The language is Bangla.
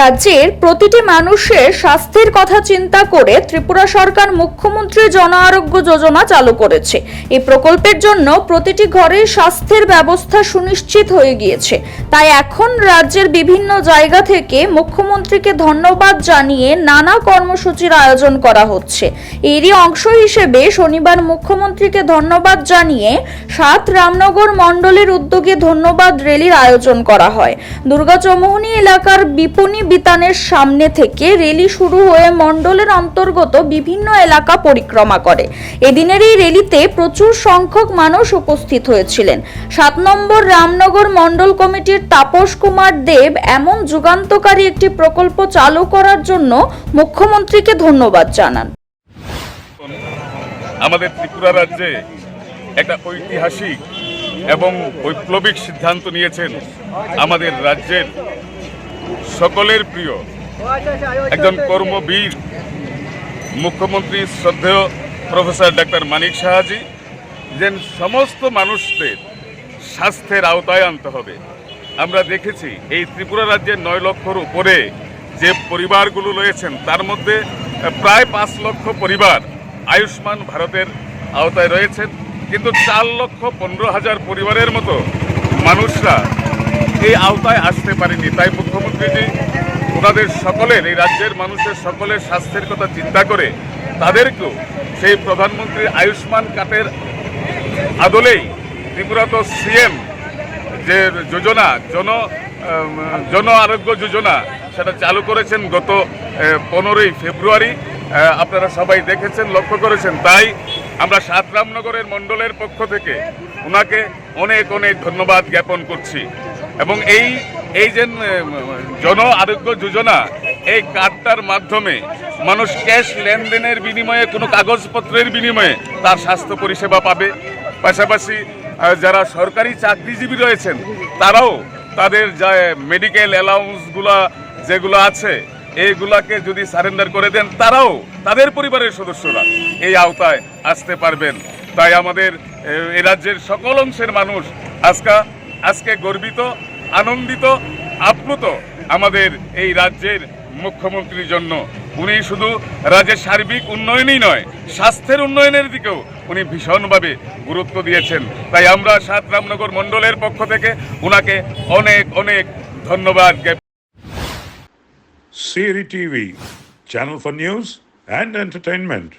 রাজ্যের প্রতিটি মানুষের স্বাস্থ্যের কথা চিন্তা করে ত্রিপুরা সরকার মুখ্যমন্ত্রী জন আরোগ্য যোজনা চালু করেছে। এই প্রকল্পের জন্য প্রতিটি ঘরে স্বাস্থ্যের ব্যবস্থা সুনিশ্চিত হয়ে গিয়েছে। তাই এখন রাজ্যের বিভিন্ন জায়গা থেকে মুখ্যমন্ত্রীকে ধন্যবাদ জানিয়ে নানা কর্মসূচির আয়োজন করা হচ্ছে। এরই অংশ হিসেবে শনিবার মুখ্যমন্ত্রীকে ধন্যবাদ জানিয়ে সাত রামনগর মণ্ডলের উদ্যোগে ধন্যবাদ র্যালির আয়োজন করা হয়। দুর্গাচৌমুহনী এলাকার বিপণী বিতানের সামনে থেকে র্যালি শুরু হয়ে মণ্ডলের অন্তর্গত বিভিন্ন এলাকা পরিক্রমা করে। এদিনের এই র্যালিতে প্রচুর সংখ্যক মানুষ উপস্থিত হয়েছিলেন। সাত নম্বর রামনগর মণ্ডল কমিটির তাপস কুমার দেব এমন যুগান্তকারী একটি প্রকল্প চালু করার জন্য মুখ্যমন্ত্রীকে ধন্যবাদ জানান। আমাদের ত্রিপুরা রাজ্যে একটা ঐতিহাসিক এবং বৈপ্লবিক সিদ্ধান্ত নিয়েছেন আমাদের রাজ্যের সকলের প্রিয়, একজন কর্মবীর, মুখ্যমন্ত্রী শ্রদ্ধেয় প্রফেসর ডাক্তার মানিক সাহাজি যে সমস্ত মানুষদের স্বাস্থ্যের আওতায় আনতে হবে। আমরা দেখেছি এই ত্রিপুরা রাজ্যের নয় লক্ষর উপরে যে পরিবারগুলো রয়েছেন, তার মধ্যে প্রায় পাঁচ লক্ষ পরিবার আয়ুষ্মান ভারতের আওতায় রয়েছেন। কিন্তু চার লক্ষ পনেরো হাজার পরিবারের মতো মানুষরা এই আওতায় আসতে পারেনি। তাই মুখ্যমন্ত্রীজি ওনাদের সকলের, এই রাজ্যের মানুষের সকলের স্বাস্থ্যের কথা চিন্তা করে তাদেরকেও সেই প্রধানমন্ত্রীর আয়ুষ্মান কার্ডের আদলেই ত্রিপুরা তো সিএম যে যোজনা, জন জন আরোগ্য যোজনা, সেটা চালু করেছেন গত পনেরোই ফেব্রুয়ারি। আপনারা সবাই দেখেছেন, লক্ষ্য করেছেন। তাই আমরা সাতরামনগরের মণ্ডলের পক্ষ থেকে ওনাকে অনেক অনেক ধন্যবাদ জ্ঞাপন করছি। এবং এই এই যে জন আরোগ্য যোজনা এই কার্ডটার মাধ্যমে মানুষ ক্যাশ লেনদেনের বিনিময়ে কোনো কাগজপত্রের বিনিময়ে তার স্বাস্থ্য পরিষেবা পাবে। পাশাপাশি যারা সরকারি চাকরিজীবী রয়েছেন তারাও তাদের যা মেডিকেল অ্যালাউন্সগুলা যেগুলো আছে এইগুলাকে যদি সারেন্ডার করে দেন তারাও তাদের পরিবারের সদস্যরা এই আওতায় আসতে পারবেন। তাই আমাদের এ, রাজ্যের সকল অংশের মানুষ আজকা আজকে গর্বিত আনন্দিত আপ্লুত আমাদের এই রাজ্যের মুখ্যমন্ত্রীর জন্য উনি শুধু রাজ্যের সার্বিক উন্নয়নই নয় স্বাস্থ্যের উন্নয়নের দিকেও উনি ভীষণভাবে গুরুত্ব দিয়েছেন তাই আমরা সাত রামনগর মণ্ডলের পক্ষ থেকে উনাকে অনেক অনেক ধন্যবাদ Siri TV, channel for news and entertainment.